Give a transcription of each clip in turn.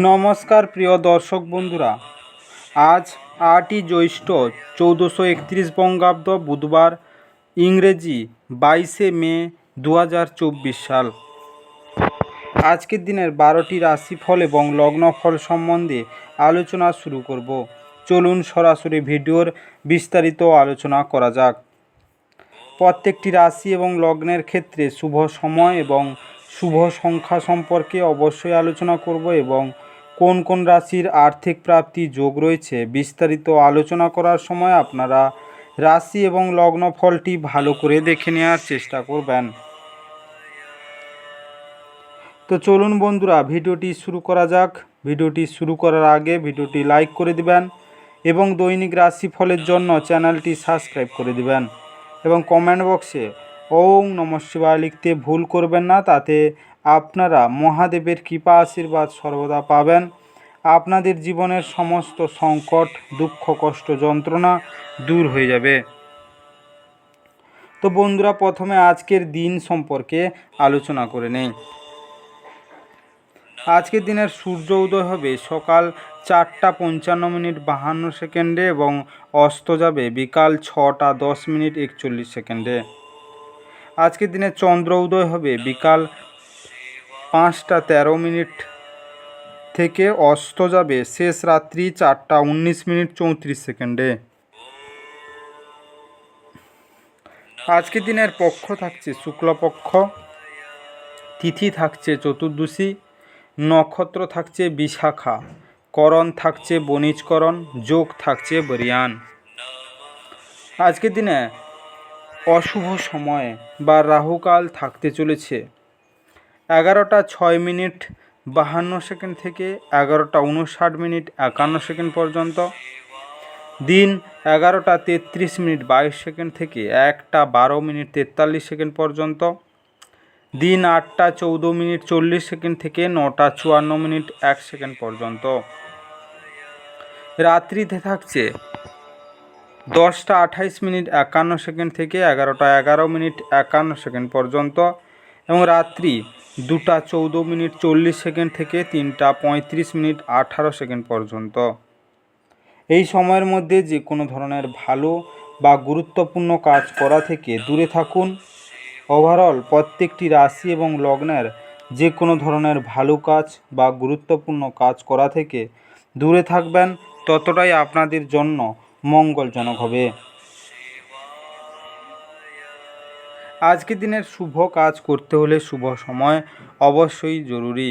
নমস্কার, প্রিয় দর্শক বন্ধুরা। আজ আটই জ্যৈষ্ঠ চৌদ্দশো একত্রিশ বঙ্গাব্দ বুধবার, ইংরেজি বাইশে মে দু হাজার চব্বিশ সাল। আজকের দিনের বারোটি রাশিফল এবং লগ্নফল সম্বন্ধে আলোচনা শুরু করব। চলুন সরাসরি ভিডিওর বিস্তারিত আলোচনা করা যাক। প্রত্যেকটি রাশি এবং লগ্নের ক্ষেত্রে শুভ সময় এবং শুভ সংখ্যা সম্পর্কে অবশ্যই আলোচনা করব এবং কোন কোন রাশির আর্থিক প্রাপ্তি যোগ রয়েছে বিস্তারিত আলোচনা করার সময় আপনারা রাশি এবং লগ্ন ফলটি ভালো করে দেখে নেওয়ার চেষ্টা করবেন। তো চলুন বন্ধুরা, ভিডিওটি শুরু করা যাক। ভিডিওটি শুরু করার আগে ভিডিওটি লাইক করে দিবেন এবং দৈনিক রাশিফলের জন্য চ্যানেলটি সাবস্ক্রাইব করে দিবেন এবং কমেন্ট বক্সে ওং নম শিবায় লিখতে ভুল করবেন না, তাতে আপনারা মহাদেবের কৃপা আশীর্বাদ সর্বদা পাবেন। আপনাদের জীবনের সমস্ত সংকট, দুঃখ, কষ্ট, যন্ত্রণা দূর হয়ে যাবে। তো বন্ধুরা, প্রথমে আজকের দিন সম্পর্কে আলোচনা করে নেই। আজকের দিনের সূর্য উদয় হবে সকাল চারটা পঞ্চান্ন মিনিট বাহান্ন সেকেন্ডে এবং অস্ত যাবে বিকাল ছটা দশ মিনিট একচল্লিশ সেকেন্ডে। আজকের দিনে চন্দ্র উদয় হবে বিকাল পাঁচটা তেরো মিনিট থেকে অস্ত যাবে। শেষ রাত্রি চারটা উনিশ মিনিট চৌত্রিশ সেকেন্ডে। আজকের দিনের পক্ষ থাকছে শুক্লপক্ষ, তিথি থাকছে চতুর্দশী, নক্ষত্র থাকছে বিশাখা, করণ থাকছে বণিজকরণ, যোগ থাকছে বরিয়ান। আজকের দিনে অশুভ সময় বা রাহুকাল থাকতে চলেছে। এগারোটা ছয় মিনিট বাহান্ন সেকেন্ড থেকে এগারোটা উনষাট মিনিট একান্ন সেকেন্ড পর্যন্ত। দিন এগারোটা তেত্রিশ মিনিট বাইশ সেকেন্ড থেকে একটা বারো মিনিট তেতাল্লিশ সেকেন্ড পর্যন্ত। দিন আটটা চৌদ্দ মিনিট চল্লিশ সেকেন্ড থেকে নটা চুয়ান্ন মিনিট এক সেকেন্ড পর্যন্ত। রাত্রিতে থাকছে দশটা আঠাইশ মিনিট একান্ন সেকেন্ড থেকে এগারোটা এগারো মিনিট একান্ন সেকেন্ড পর্যন্ত এবং রাত্রি দুটা চৌদ্দ মিনিট চল্লিশ সেকেন্ড থেকে তিনটা পঁয়ত্রিশ মিনিট আঠারো সেকেন্ড পর্যন্ত। এই সময়ের মধ্যে যে কোনো ধরনের ভালো বা গুরুত্বপূর্ণ কাজ করা থেকে দূরে থাকুন। ওভারঅল প্রত্যেকটি রাশি এবং লগ্নের যে কোনো ধরনের ভালো কাজ বা গুরুত্বপূর্ণ কাজ করা থেকে দূরে থাকবেন। ততটাই আপনাদের জন্য মঙ্গলজনক হবে। আজকের দিনের শুভ কাজ করতে হলে শুভ সময় অবশ্যই জরুরি।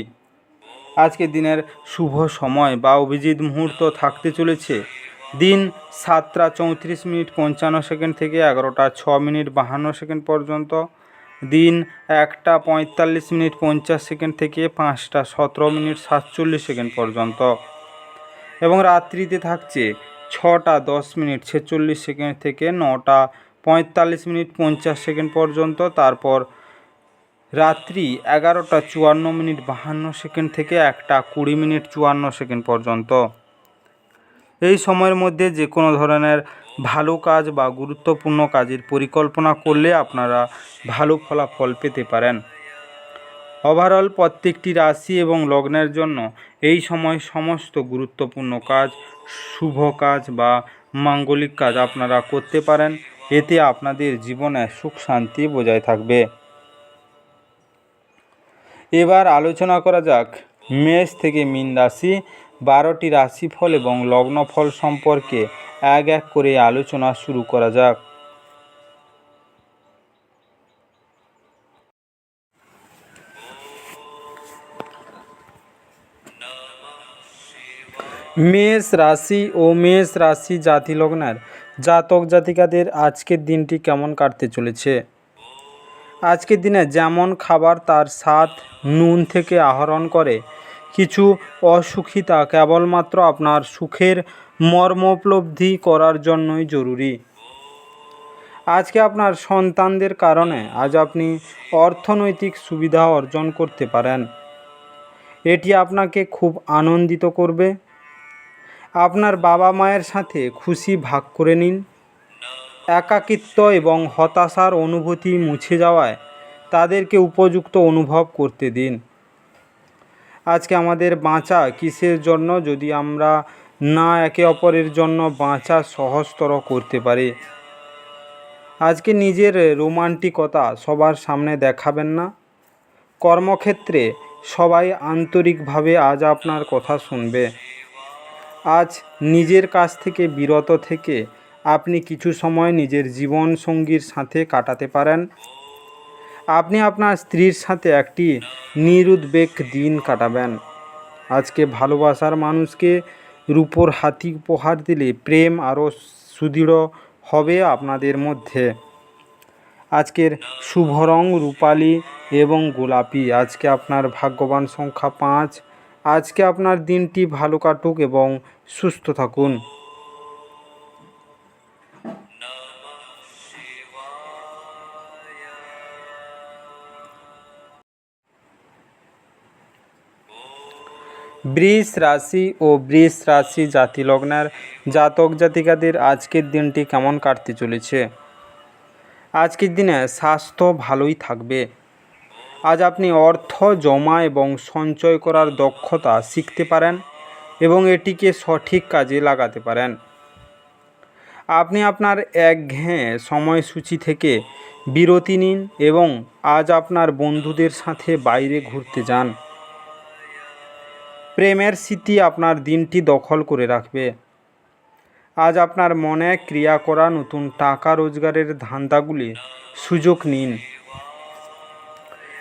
আজকের দিনের শুভ সময় বা অভিজিৎ মুহূর্ত থাকতে চলেছে। দিন সাতটা চৌত্রিশ মিনিট পঞ্চান্ন সেকেন্ড থেকে এগারোটা ছ মিনিট বাহান্ন সেকেন্ড পর্যন্ত। দিন একটা পঁয়তাল্লিশ মিনিট পঞ্চাশ সেকেন্ড থেকে পাঁচটা সতেরো মিনিট সাতচল্লিশ সেকেন্ড পর্যন্ত। এবং রাত্রিতে থাকছে ছটা দশ মিনিট ছেচল্লিশ সেকেন্ড থেকে নটা পঁয়তাল্লিশ মিনিট পঞ্চাশ সেকেন্ড পর্যন্ত, তারপর রাত্রি এগারোটা চুয়ান্ন মিনিট বাহান্ন সেকেন্ড থেকে একটা কুড়ি মিনিট চুয়ান্ন সেকেন্ড পর্যন্ত। এই সময়ের মধ্যে যে কোনো ধরনের ভালো কাজ বা গুরুত্বপূর্ণ কাজের পরিকল্পনা করলে আপনারা ভালো ফলাফল পেতে পারেন। ওভারঅল প্রত্যেকটি রাশি এবং লগ্নের জন্য এই সময় সমস্ত গুরুত্বপূর্ণ কাজ, শুভ কাজ বা মাঙ্গলিক কাজ আপনারা করতে পারেন। এতে আপনাদের জীবনে সুখ, শান্তি বজায় থাকবে। এবার আলোচনা করা যাক। মেষ থেকে মীন রাশি, বারোটি রাশিফল এবং লগ্নফল সম্পর্কে এক এক করে আলোচনা শুরু করা যাক। মেষ রাশি ও মেষ রাশি জাতি লগ্নের জাতক জাতিকাদের আজকের দিনটি কেমন কাটতে চলেছে? আজকের দিনে যেমন খাবার তার স্বাদ নুন থেকে আহরণ করে, কিছু অসুখিতা কেবলমাত্র আপনার সুখের মর্মোপলব্ধি করার জন্যই জরুরি। আজকে আপনার সন্তানদের কারণে আজ আপনি অর্থনৈতিক সুবিধা অর্জন করতে পারেন। এটি আপনাকে খুব আনন্দিত করবে আপনার বাবা মায়ের সাথে খুশি ভাগ করে নিন। একাকিত্ব এবং হতাশার অনুভূতি মুছে যাওয়ায় তাদেরকে উপযুক্ত অনুভব করতে দিন। আজকে আমাদের বাঁচা কিসের জন্য যদি আমরা না একে অপরের জন্য বাঁচা সহজতর করতে পারি? আজকে নিজের রোমান্টিকতা সবার সামনে দেখাবেন না। কর্মক্ষেত্রে সবাই আন্তরিকভাবে আজ আপনার কথা শুনবে। আজ নিজের কাছ থেকে বিরত থেকে আপনি কিছু সময় নিজের জীবন সঙ্গীর সাথে কাটাতে পারেন। আপনি আপনার স্ত্রীর সাথে একটি নিরুদ্বেগ দিন কাটাবেন। আজকে ভালোবাসার মানুষকে রূপোর হাতি উপহার দিলে প্রেম আরও সুদৃঢ় হবে আপনাদের মধ্যে। আজকের শুভ রং রূপালি এবং গোলাপি। আজকে আপনার ভাগ্যবান সংখ্যা পাঁচ। আজকে আপনার দিনটি ভালো কাটুক এবং সুস্থ থাকুন। বৃষ রাশি ও বৃষ রাশি জাতি লগ্নের জাতক জাতিকাদের আজকের দিনটি কেমন কাটতে চলেছে? আজকের দিনে স্বাস্থ্য ভালোই থাকবে। আজ আপনি অর্থ, জমা এবং সঞ্চয় করার দক্ষতা শিখতে পারেন এবং এটিকে সঠিক কাজে লাগাতে পারেন। আপনি আপনার একঘেয়ে সময়সূচি থেকে বিরতি নিন এবং আজ আপনার বন্ধুদের সাথে বাইরে ঘুরতে যান। প্রেমের স্মৃতি আপনার দিনটি দখল করে রাখবে। আজ আপনার মনে ক্রিয়া করা নতুন টাকা রোজগারের ধান্দাগুলি সুযোগ নিন।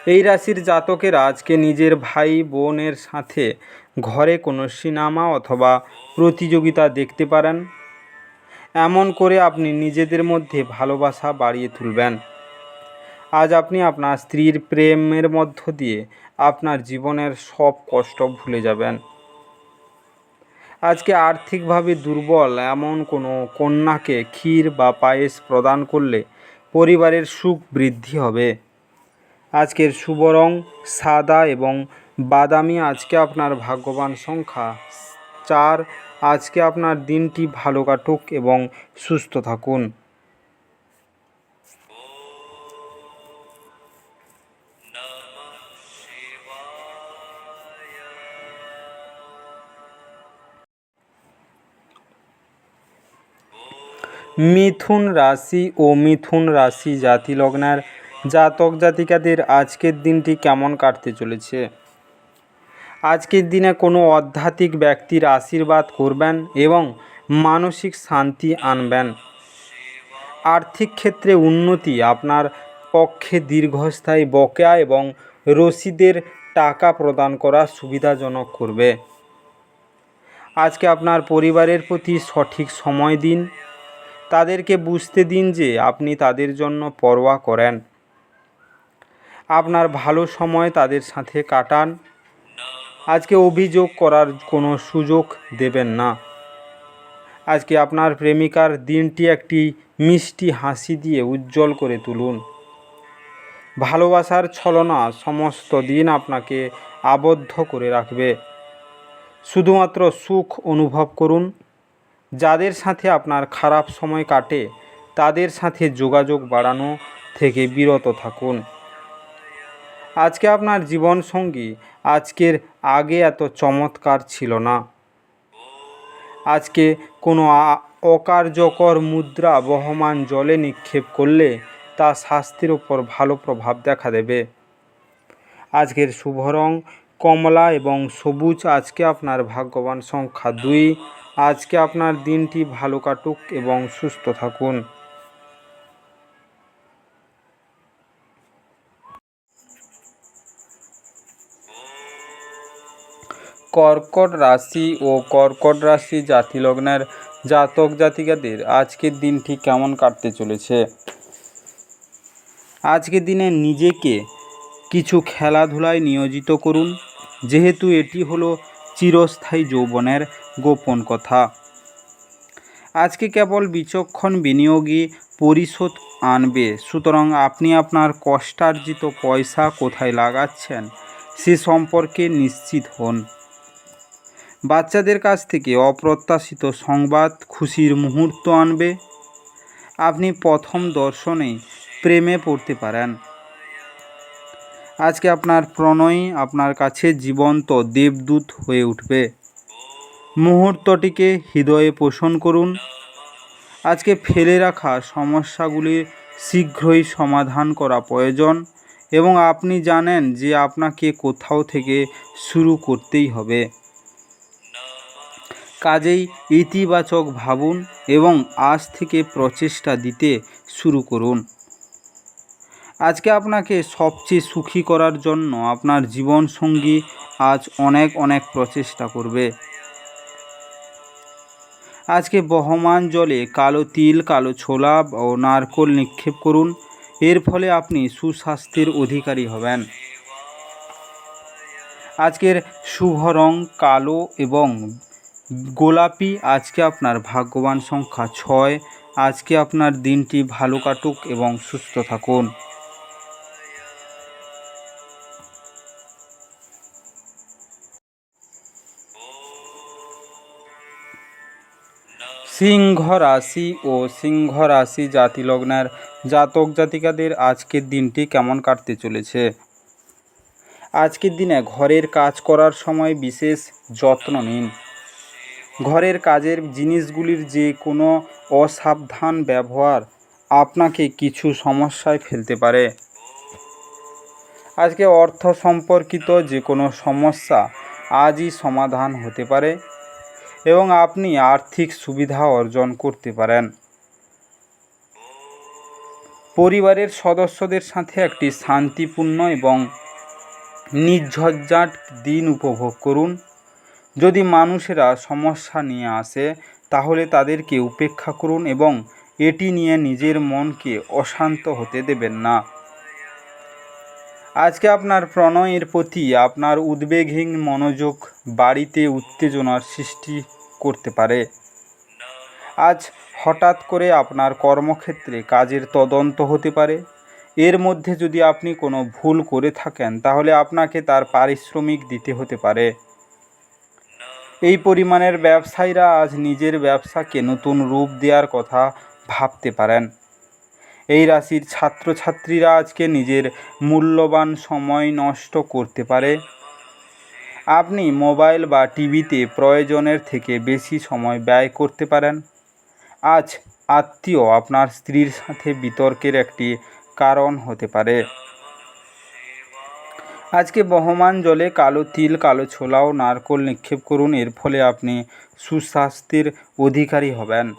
এই রাশির জাতকের আজকে নিজের ভাই বোনের সাথে ঘরে কোনো সিনেমা অথবা প্রতিযোগিতা দেখতে পারেন। এমন করে আপনি নিজেদের মধ্যে ভালোবাসা বাড়িয়ে তুলবেন। আজ আপনি আপনার স্ত্রীর প্রেমের মধ্য দিয়ে আপনার জীবনের সব কষ্ট ভুলে যাবেন। আজকে আর্থিকভাবে দুর্বল এমন কোনো কন্যাকে ক্ষীর বা পায়েস প্রদান করলে পরিবারের সুখ বৃদ্ধি হবে। আজকের শুভ রং সাদা এবং বাদামি। আজকে আপনার ভাগ্যবান সংখ্যা চার। আজকে আপনার দিনটি ভালো কাটুক এবং সুস্থ থাকুন। মিথুন রাশি ও মিথুন রাশি জাতি লগ্নের জাতক জাতিকাদের আজকের দিনটি কেমন কাটতে চলেছে? আজকের দিনে কোনো আধ্যাত্মিক ব্যক্তির আশীর্বাদ করবেন এবং মানসিক শান্তি আনবেন। আর্থিক ক্ষেত্রে উন্নতি আপনার পক্ষে দীর্ঘস্থায়ী বকেয়া এবং রসিদের টাকা প্রদান করা সুবিধাজনক করবে। আজকে আপনার পরিবারের প্রতি সঠিক সময় দিন। তাদেরকে বুঝতে দিন যে আপনি তাদের জন্য পরোয়া করেন। আপনার ভালো সময় তাদের সাথে কাটান। আজকে অভিযোগ করার কোনো সুযোগ দেবেন না। আজকে আপনার প্রেমিকার দিনটি একটি মিষ্টি হাসি দিয়ে উজ্জ্বল করে তুলুন। ভালোবাসার ছলনা সমস্ত দিন আপনাকে আবদ্ধ করে রাখবে। শুধুমাত্র সুখ অনুভব করুন। যাদের সাথে আপনার খারাপ সময় কাটে, তাদের সাথে যোগাযোগ বাড়ানো থেকে বিরত থাকুন। আজকে আপনার জীবনসঙ্গী আজকের আগে এত চমৎকার ছিল না। আজকে কোনো অকার্যকর মুদ্রা বহমান জলে নিক্ষেপ করলে তা স্বাস্থ্যের ওপর ভালো প্রভাব দেখা দেবে। আজকের শুভ রং কমলা এবং সবুজ, আজকে আপনার ভাগ্যবান সংখ্যা দুই। আজকে আপনার দিনটি ভালো কাটুক এবং সুস্থ থাকুন। কর্কট রাশি ও কর্কট রাশি জাতি লগ্নের জাতক জাতিকাদের আজকের দিনটি কেমন কাটতে চলেছে? আজকের দিনে নিজেকে কিছু খেলাধুলায় নিয়োজিত করুন, যেহেতু এটি হলো চিরস্থায়ী যৌবনের গোপন কথা। আজকে কেবল বিচক্ষণ বিনিয়োগই পরিশোধ আনবে, সুতরাং আপনি আপনার কষ্টার্জিত পয়সা কোথায় লাগাচ্ছেন সে সম্পর্কে নিশ্চিত হন। বাচ্চাদের কাছ থেকে অপ্রত্যাশিত সংবাদ খুশির মুহূর্ত আনবে। আপনি প্রথম দর্শনেই প্রেমে পড়তে পারেন। আজকে আপনার প্রণয় আপনার কাছে জীবন্ত দেবদূত হয়ে উঠবে। মুহূর্তটিকে হৃদয়ে পোষণ করুন। আজকে ফেলে রাখা সমস্যাগুলির শীঘ্রই সমাধান করা প্রয়োজন এবং আপনি জানেন যে আপনাকে কোথাও থেকে শুরু করতেই হবে। কাজেই ইতিবাচক ভাবুন এবং আজ থেকে প্রচেষ্টা দিতে শুরু করুন। আজকে আপনাকে সবচেয়ে সুখী করার জন্য আপনার জীবনসঙ্গী আজ অনেক অনেক প্রচেষ্টা করবে। আজকে বহমান জলে কালো তিল, কালো ছোলা ও নারকোল নিক্ষেপ করুন। এর ফলে আপনি সুস্বাস্থ্যের অধিকারী হবেন। আজকের শুভ রং কালো এবং গোলাপি, আজকে আপনার ভাগ্যবান সংখ্যা ছয়। আজকে আপনার দিনটি ভালো কাটুক এবং সুস্থ থাকুন। সিংহ রাশি ও সিংহ রাশি জাতি লগ্নের জাতক জাতিকাদের আজকের দিনটি কেমন কাটতে চলেছে? আজকের দিনে ঘরের কাজ করার সময় বিশেষ যত্ন নিন। ঘরের কাজের জিনিসগুলির যে কোনো অসাবধান ব্যবহার আপনাকে কিছু সমস্যায় ফেলতে পারে। আজকে অর্থ সম্পর্কিত যে কোনো সমস্যা আজই সমাধান হতে পারে এবং আপনি আর্থিক সুবিধা অর্জন করতে পারেন। পরিবারের সদস্যদের সাথে একটি শান্তিপূর্ণ এবং নির্ঝঞ্ঝাট দিন উপভোগ করুন। যদি মানুষেরা সমস্যা নিয়ে আসে, তাহলে তাদেরকে উপেক্ষা করুন এবং এটি নিয়ে নিজের মনকে অশান্ত হতে দেবেন না। আজকে আপনার প্রণয়ের প্রতি আপনার উদ্বেগহীন মনোযোগ বাড়িতে উত্তেজনার সৃষ্টি করতে পারে। আজ হঠাৎ করে আপনার কর্মক্ষেত্রে কাজের তদন্ত হতে পারে। এর মধ্যে যদি আপনি কোনো ভুল করে থাকেন, তাহলে আপনাকে তার পারিশ্রমিক দিতে হতে পারে। এই পরিমাণের ব্যবসায়ীরা আজ নিজের ব্যবসাকে নতুন রূপ দেওয়ার কথা ভাবতে পারেন। এই রাশির ছাত্রছাত্রীরা আজকে নিজের মূল্যবান সময় নষ্ট করতে পারে। আপনি মোবাইল বা টিভিতে প্রয়োজনের থেকে বেশি সময় ব্যয় করতে পারেন। আজ আত্মীয় আপনার স্ত্রীর সাথে বিতর্কের একটি কারণ হতে পারে। আজকে বহমান জলে কালো তিল, কালো ছোলা ও নারকোল নিক্ষেপ করুন। এর ফলে আপনি সুস্বাস্থ্যের অধিকারী হবেন।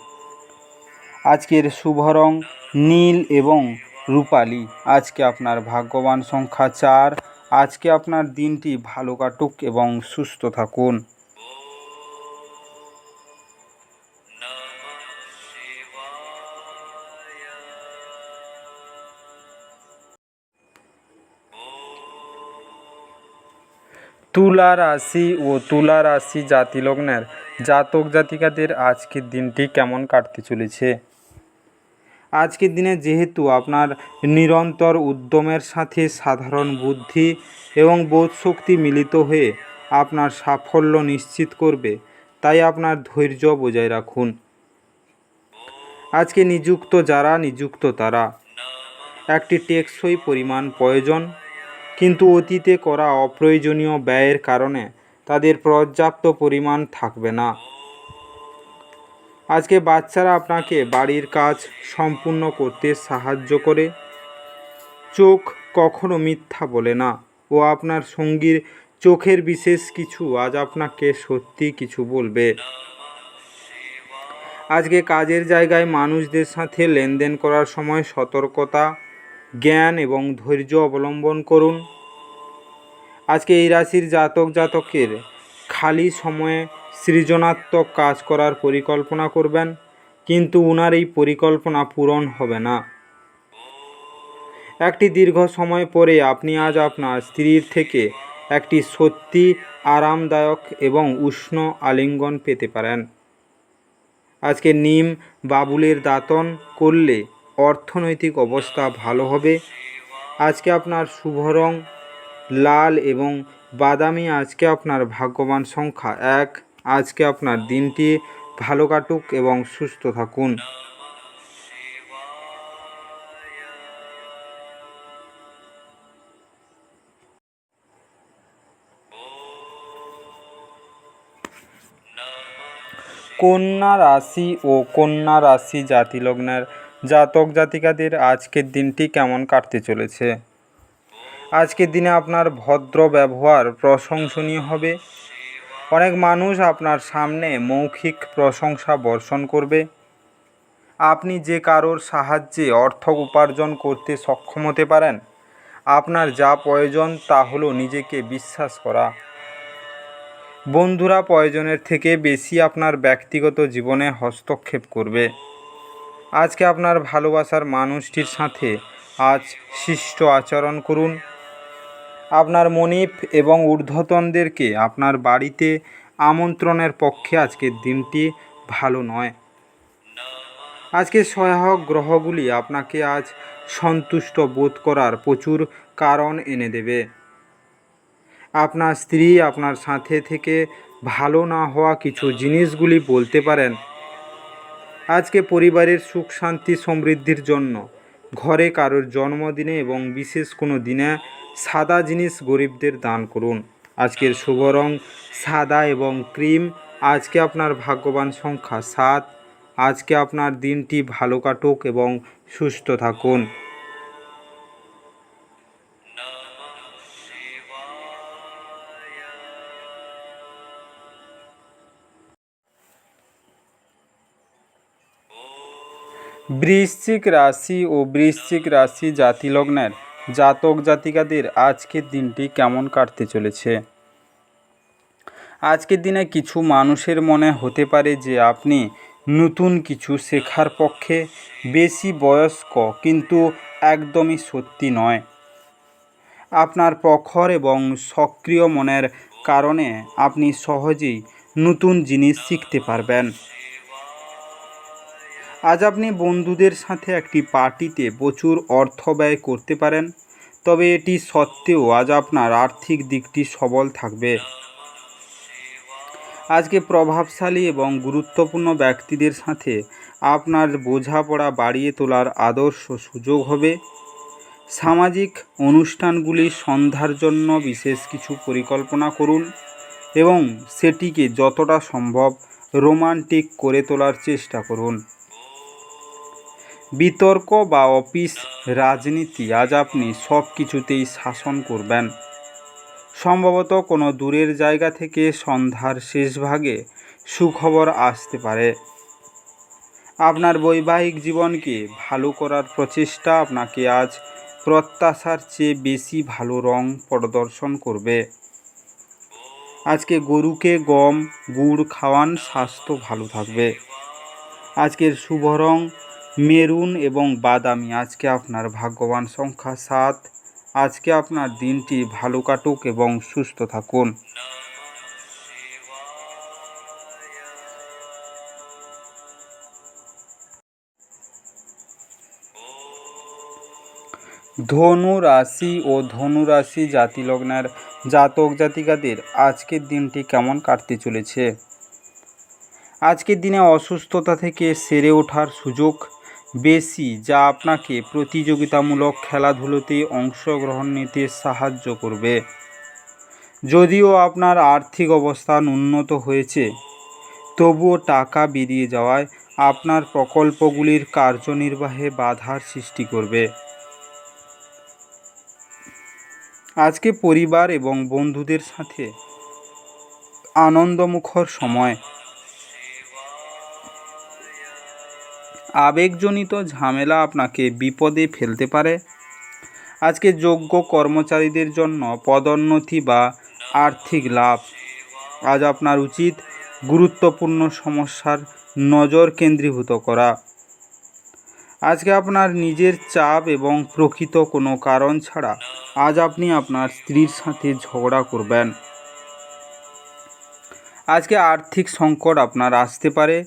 আজকের শুভ রং নীল এবং রূপালি। আজকে আপনার ভাগ্যবান সংখ্যা চার। আজকে আপনার দিনটি ভালো কাটুক এবং সুস্থ থাকুন। তুলা রাশি ও তুলা রাশি জাতিলগ্নের জাতক জাতিকাদের আজকের দিনটি কেমন কাটতে চলেছে? আজকের দিনে যেহেতু আপনার নিরন্তর উদ্যমের সাথে সাধারণ বুদ্ধি এবং বোধশক্তি মিলিত হয়ে আপনার সাফল্য নিশ্চিত করবে, তাই আপনার ধৈর্য বজায় রাখুন। আজকে নিযুক্ত যারা, নিযুক্ত তারা। একটি টেকসই পরিমাণ প্রয়োজন কিন্তু অতীতে করা অপ্রয়োজনীয় ব্যয়ের কারণে তাদের পর্যাপ্ত পরিমাণ থাকবে না। আজকে বাচ্চারা আপনাকে বাড়ির কাজ সম্পূর্ণ করতে সাহায্য করে। চোখ কখনো মিথ্যা বলে না ও আপনার সঙ্গীর চোখের বিশেষ কিছু আজ আপনাকে সত্যি কিছু বলবে। আজকে কাজের জায়গায় মানুষদের সাথে লেনদেন করার সময় সতর্কতা জ্ঞান এবং ধৈর্য অবলম্বন করুন। আজকে এই রাশির জাতক জাতকের খালি সময়ে সৃজনাত্মক কাজ করার পরিকল্পনা করবেন, কিন্তু উনার এই পরিকল্পনা পূরণ হবে না। একটি দীর্ঘ সময় পরে আপনি আজ আপনার স্ত্রীর থেকে একটি সত্যি আরামদায়ক এবং উষ্ণ আলিঙ্গন পেতে পারেন। আজকে নিম বাবুলের দাতন করলে অর্থনৈতিক অবস্থা ভালো হবে। আজকে আপনার শুভ রং লাল এবং বাদামি। আজকে আপনার ভাগ্যবান সংখ্যা এক। আজকে আপনার দিনটি ভালো কাটুক এবং সুস্থ থাকুন। কন্যা রাশি ও কন্যা রাশি জাতিলগ্নের জাতক জাতিকাদের আজকের দিনটি কেমন কাটতে চলেছে? আজকের দিনে আপনার ভদ্র ব্যবহার প্রশংসনীয় হবে। অনেক মানুষ আপনার সামনে মৌখিক প্রশংসা বর্ষণ করবে। আপনি যে কারোর সাহায্যে অর্থ উপার্জন করতে সক্ষম হতে পারেন, আপনার যা প্রয়োজন তা হলো নিজেকে বিশ্বাস করা। বন্ধুরা প্রয়োজনের থেকে বেশি আপনার ব্যক্তিগত জীবনে হস্তক্ষেপ করবে। আজকে আপনার ভালোবাসার মানুষটির সাথে আজ শিষ্ট আচরণ করুন। আপনার মনিপ এবং ঊর্ধ্বতনদেরকে আপনার বাড়িতে আমন্ত্রণের পক্ষে আজকের দিনটি ভালো নয়। আজকে সহায়ক গ্রহগুলি আপনাকে আজ সন্তুষ্ট বোধ করার প্রচুর কারণ এনে দেবে। আপনার স্ত্রী আপনার সাথে থেকে ভালো না হওয়া কিছু জিনিসগুলি বলতে পারেন। আজকে পরিবারের সুখ, শান্তি, সমৃদ্ধির জন্য। ঘরে কারোর জন্মদিনে এবং বিশেষ কোনো দিনে সাদা জিনিস গরিবদের দান করুন। আজকের শুভ রং সাদা এবং ক্রিম। আজকে আপনার ভাগ্যবান সংখ্যা সাত। আজকে আপনার দিনটি ভালো কাটুক এবং সুস্থ থাকুন। বৃশ্চিক রাশি ও বৃশ্চিক রাশি জাতি লগ্নের জাতক জাতিকাদের আজকের দিনটি কেমন কাটতে চলেছে? আজকের দিনে কিছু মানুষের মনে হতে পারে যে আপনি নতুন কিছু শেখার পক্ষে বেশি বয়স্ক, কিন্তু একদমই সত্যি নয়। আপনার প্রখর এবং সক্রিয় মনের কারণে আপনি সহজেই নতুন জিনিস শিখতে পারবেন। আজ আপনি বন্ধুদের সাথে একটি পার্টিতে প্রচুর অর্থ ব্যয় করতে পারেন, তবে এটি সত্ত্বেও আজ আপনার আর্থিক দিকটি সবল থাকবে। আজকে প্রভাবশালী এবং গুরুত্বপূর্ণ ব্যক্তিদের সাথে আপনার বোঝাপড়া বাড়িয়ে তোলার আদর্শ সুযোগ হবে। সামাজিক অনুষ্ঠানগুলি সন্ধ্যার জন্য বিশেষ কিছু পরিকল্পনা করুন এবং সেটিকে যতটা সম্ভব রোমান্টিক করে তোলার চেষ্টা করুন। বিতর্ক বা অফিস, রাজনীতি, আজ আপনি সব কিছুতেই শাসন করবেন। সম্ভবত কোনো দূরের জায়গা থেকে সন্ধ্যার শেষ ভাগে সুখবর আসতে পারে। আপনার বৈবাহিক জীবনকে ভালো করার প্রচেষ্টা আপনাকে আজ প্রত্যাশার চেয়ে বেশি ভালো রং প্রদর্শন করবে। আজকে গরুকে গম, গুড় খাওয়ান, স্বাস্থ্য ভালো থাকবে। আজকের শুভ রং মেরুন এবং বাদামি। আজকে আপনার ভাগ্যবান সংখ্যা সাত। আজকে আপনার দিনটি ভালো কাটুক এবং সুস্থ থাকুন। ধনু রাশি ও ধনু রাশি জাতি লগ্নের জাতক জাতিকাদের আজকের দিনটি কেমন কাটতে চলেছে? আজকের দিনে অসুস্থতা থেকে সেরে ওঠার সুযোগ বেশি, যা আপনাকে প্রতিযোগিতামূলক খেলাধুলোতে অংশগ্রহণ নিতে সাহায্য করবে। যদিও আপনার আর্থিক অবস্থান উন্নত হয়েছে, তবুও টাকা বেরিয়ে যাওয়ায় আপনার প্রকল্পগুলির কার্যনির্বাহে বাধার সৃষ্টি করবে। আজকে পরিবার এবং বন্ধুদের সাথে আনন্দমুখর সময়। আবেগজনিত ঝামেলা আপনাকে বিপদে ফেলতে পারে। আজকে যোগ্য কর্মচারীদের জন্য পদোন্নতি বা আর্থিক লাভ। আজ আপনার উচিত গুরুত্বপূর্ণ সমস্যার নজর কেন্দ্রীভূত করা। আজকে আপনার নিজের চাপ এবং প্রকৃত কোনো কারণ ছাড়া আজ আপনি আপনার স্ত্রীর সাথে ঝগড়া করবেন। আজকে আর্থিক সংকট আপনার আসতে পারে।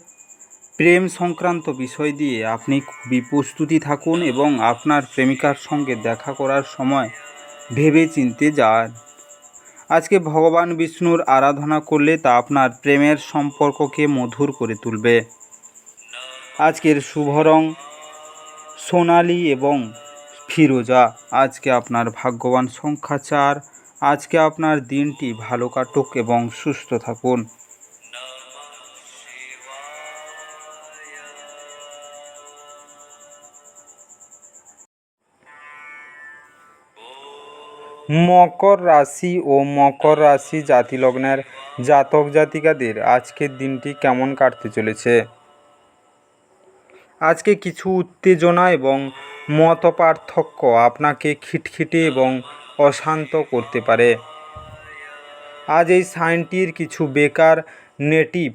প্রেম সংক্রান্ত বিষয় দিয়ে আপনি খুবই প্রস্তুতি থাকুন এবং আপনার প্রেমিকার সঙ্গে দেখা করার সময় ভেবে চিনতে যান। আজকে ভগবান বিষ্ণুর আরাধনা করলে তা আপনার প্রেমের সম্পর্ককে মধুর করে তুলবে। আজকের শুভ রং সোনালি এবং ফিরোজা। আজকে আপনার ভাগ্যবান সংখ্যা চার। আজকে আপনার দিনটি ভালো কাটুক এবং সুস্থ থাকুন। মকর রাশি ও মকর রাশি জাতি লগ্নের জাতক জাতিকাদের আজকের দিনটি কেমন কাটতে চলেছে? আজকে কিছু উত্তেজনা এবং মত পার্থক্য আপনাকে খিটখিটে এবং অশান্ত করতে পারে। আজ এই সাইনটির কিছু বেকার নেটিভ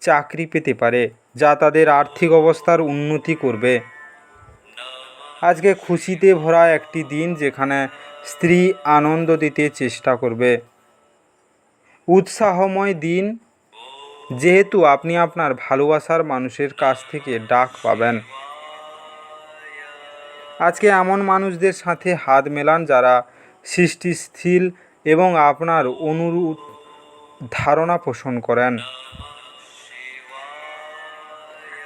চাকরি পেতে পারে, যা তাদের আর্থিক অবস্থার উন্নতি করবে। আজকে খুশিতে ভরা একটি দিন যেখানে স্ত্রী আনন্দ দিতে চেষ্টা করবে। উৎসাহময় দিন। যেহেতু আপনি আপনার ভালোবাসার মানুষের কাছ থেকে ডাক পাবেন। আজকে এমন মানুষদের সাথে হাত মেলান যারা সৃষ্টিশীল এবং আপনার অনুরূপ ধারণা পোষণ করেন।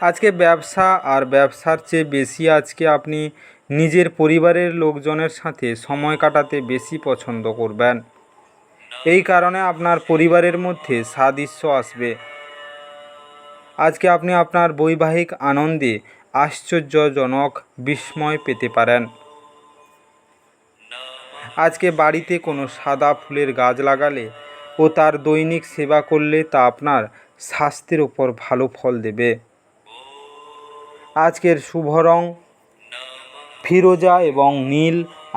আজকে ব্যবসা আর ব্যবসার চেয়ে বেশি আজকে আপনি নিজের পরিবারের লোকজনের সাথে সময় কাটাতে বেশি পছন্দ করবেন। এই কারণে আপনার পরিবারের মধ্যে সাদৃশ্য আসবে। আজকে আপনি আপনার বৈবাহিক আনন্দে আশ্চর্যজনক বিস্ময় পেতে পারেন। আজকে বাড়িতে কোনো সাদা ফুলের গাছ লাগালে ও তার দৈনিক সেবা করলে তা আপনার স্বাস্থ্যের ওপর ভালো ফল দেবে। আজকের শুভ রং ফিরোজা এবং নীল,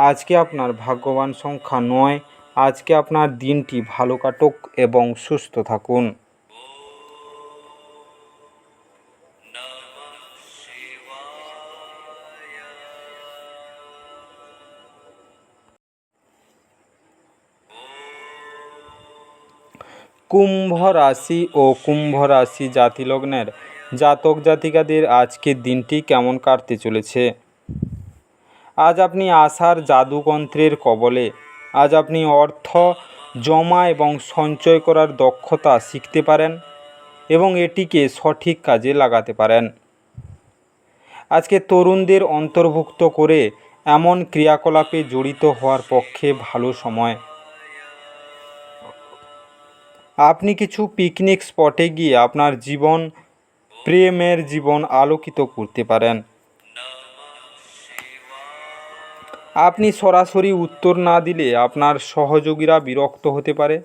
আজকে আপনার ভাগ্যবান সংখ্যা নয়। আজকে আপনার দিনটি ভালো কাটুক এবং সুস্থ থাকুন। কুম্ভ রাশি ও কুম্ভ রাশি জাতিলগ্নের জাতক জাতিকাদের আজকের দিনটি কেমন কাটতে চলেছে? আজ আপনি আশার জাদুকন্ত্রের কবলে, আজ আপনি অর্থ, জমা এবং সঞ্চয় করার দক্ষতা শিখতে পারেন এবং এটিকে সঠিক কাজে লাগাতে পারেন। আজকে তরুণদের অন্তর্ভুক্ত করে এমন ক্রিয়াকলাপে জড়িত হওয়ার পক্ষে ভালো সময়। আপনি কিছু পিকনিক স্পটে গিয়ে আপনার জীবন, প্রেমের জীবন আলোকিত করতে পারেন। আপনি সরাসরি উত্তর না দিলে আপনার সহযোগীরা বিরক্ত হতে পারে।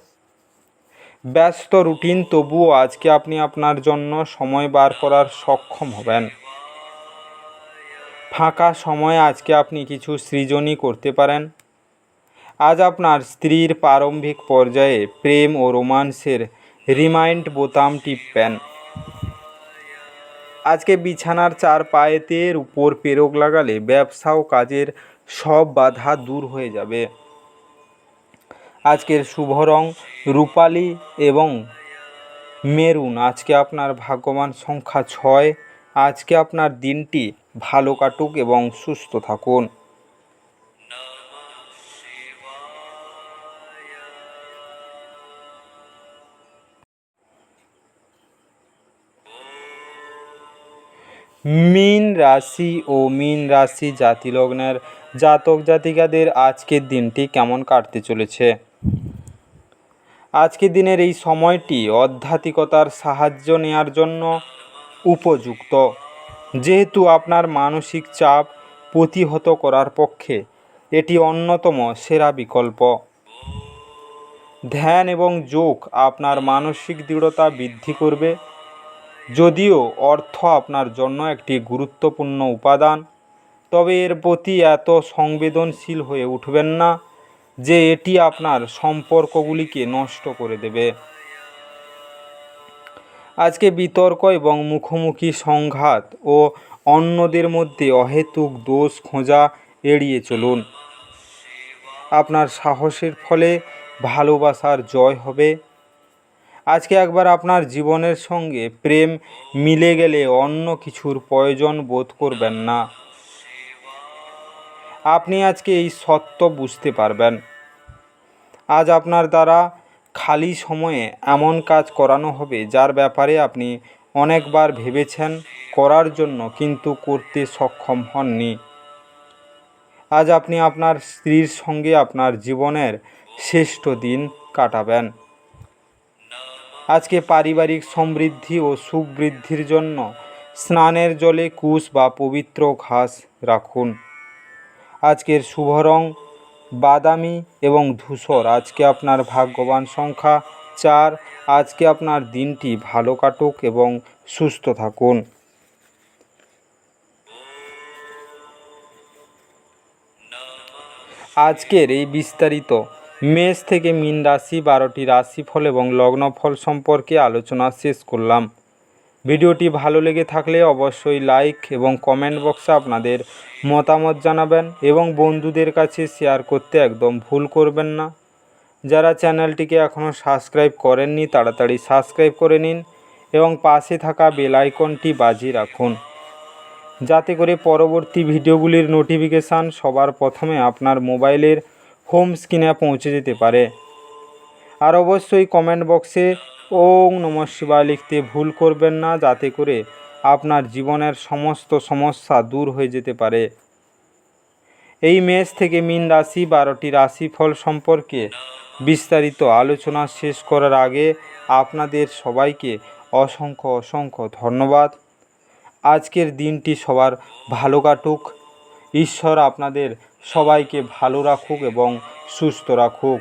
ব্যস্ত রুটিন, তবুও আজকে আপনি আপনার জন্য সময় বার করার সক্ষম হবেন। ফাঁকা সময়ে আজকে আপনি কিছু সৃজনই করতে পারেন। আজ আপনার স্ত্রীর প্রারম্ভিক পর্যায়ে প্রেম ও রোমান্সের রিমাইন্ড বোতাম টিপবেন। আজকে বিছানার চার পায়েতের উপর পেরক লাগালে ব্যবসা ও কাজের সব বাধা দূর হয়ে যাবে। আজকের শুভ রং রূপালি এবং মেরুন। আজকে আপনার ভাগ্যবান সংখ্যা ছয়। আজকে আপনার দিনটি ভালো কাটুক এবং সুস্থ থাকুন। মীন রাশি ও মীন রাশি জাতিলগ্নের জাতক জাতিকাদের আজকের দিনটি কেমন কাটতে চলেছে? আজকের দিনের এই সময়টি আধ্যাত্মিকতার সাহায্য নেওয়ার জন্য উপযুক্ত। যেহেতু আপনার মানসিক চাপ প্রতিহত করার পক্ষে এটি অন্যতম সেরা বিকল্প। ধ্যান এবং যোগ আপনার মানসিক দৃঢ়তা বৃদ্ধি করবে, যদিও অর্থ আপনার জন্য একটি গুরুত্বপূর্ণ উপাদান। তবে এর প্রতি এত সংবেদনশীল হয়ে উঠবেন না যে এটি আপনার সম্পর্কগুলিকে নষ্ট করে দেবে। আজকে বিতর্ক এবং মুখোমুখি সংঘাত ও অন্যদের মধ্যে অহেতুক দোষ খোঁজা এড়িয়ে চলুন। আপনার সাহসের ফলে ভালোবাসার জয় হবে। আজকে একবার আপনার জীবনের সঙ্গে প্রেম মিলে গেলে অন্য কিছুর প্রয়োজন বোধ করবেন না। আপনি আজকে এই সত্য বুঝতে পারবেন। আজ আপনার দ্বারা খালি সময়ে এমন কাজ করানো হবে, যার ব্যাপারে আপনি অনেকবার ভেবেছেন, করার জন্য কিন্তু করতে সক্ষম হননি। আজ আপনি আপনার স্ত্রীর সঙ্গে আপনার জীবনের শ্রেষ্ঠ দিন কাটাবেন। আজকে পারিবারিক সমৃদ্ধি ও সুখ বৃদ্ধির জন্য স্নানের জলে কুশ বা পবিত্র ঘাস রাখুন। আজকের শুভ রং, বাদামি এবং ধূসর। আজকে আপনার ভাগ্যবান সংখ্যা চার। আজকে আপনার দিনটি ভালো কাটুক এবং সুস্থ থাকুন। আজকের এই বিস্তারিত মেষ থেকে মীন রাশি, বারোটি রাশিফল এবং লগ্নফল সম্পর্কে আলোচনা শেষ করলাম। ভিডিওটি ভালো লেগে থাকলে অবশ্যই লাইক এবং কমেন্ট বক্সে আপনাদের মতামত জানাবেন এবং বন্ধুদের কাছে শেয়ার করতে একদম ভুল করবেন না। যারা চ্যানেলটিকে এখনও সাবস্ক্রাইব করেননি, তাড়াতাড়ি সাবস্ক্রাইব করে নিন এবং পাশে থাকা বেল আইকনটি বাজিয়ে রাখুন। যাতে করে পরবর্তী ভিডিওগুলির নোটিফিকেশান সবার প্রথমে আপনার মোবাইলের হোম স্ক্রিনে পৌঁছে যেতে পারে। আর অবশ্যই কমেন্ট বক্সে ওং নম শিবায় লিখতে ভুল করবেন না, যাতে করে আপনার জীবনের সমস্ত সমস্যা দূর হয়ে যেতে পারে। এই মেষ থেকে মিন রাশি বারোটি রাশিফল সম্পর্কে বিস্তারিত আলোচনা শেষ করার আগে আপনাদের সবাইকে অসংখ্য অসংখ্য ধন্যবাদ। আজকের দিনটি সবার ভালো কাটুক। ঈশ্বর আপনাদের সবাইকে ভালো রাখুক এবং সুস্থ রাখুক।